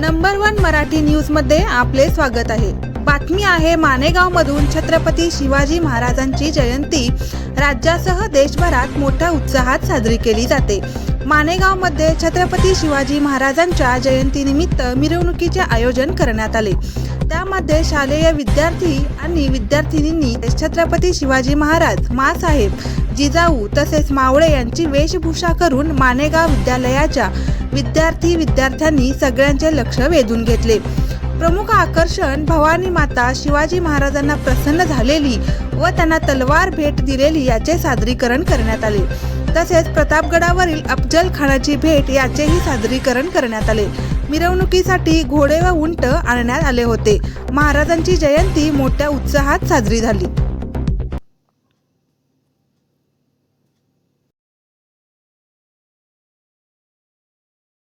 Number one Marathi न्यूजमध्ये आपले स्वागत आहे. बातमी आहे मानेगाव मधून छत्रपती शिवाजी महाराजांची जयंती. राज्यासह देशभरात मोठ्या उत्साहात साजरी केली जाते. मानेगावमध्ये छत्रपती शिवाजी महाराजांच्या जयंतीनिमित्त मिरवणुकीचे आयोजन करण्यात आले. त्यामध्ये शालेय विद्यार्थी आणि विद्यार्थिनींनी छत्रपती शिवाजी महाराज मासाहेब जिजाऊ तसेच मावळे यांची वेशभूषा करून मानेगाव विद्यालयाच्या विद्यार्थी विद्यार्थ्यांनी सगळ्यांचे लक्ष वेधून घेतले. प्रमुख आकर्षण भवानी माता शिवाजी महाराजांना प्रसन्न झालेली व त्यांना तलवार भेट दिलेली याचे सादरीकरण करण्यात आले. तसेच प्रतापगडावरील अफजल खानाची भेट याचेही सादरीकरण करण्यात आले. मिरवणुकीसाठी घोडे व उंट आणण्यात आले होते. महाराजांची जयंती मोठ्या उत्साहात साजरी झाली.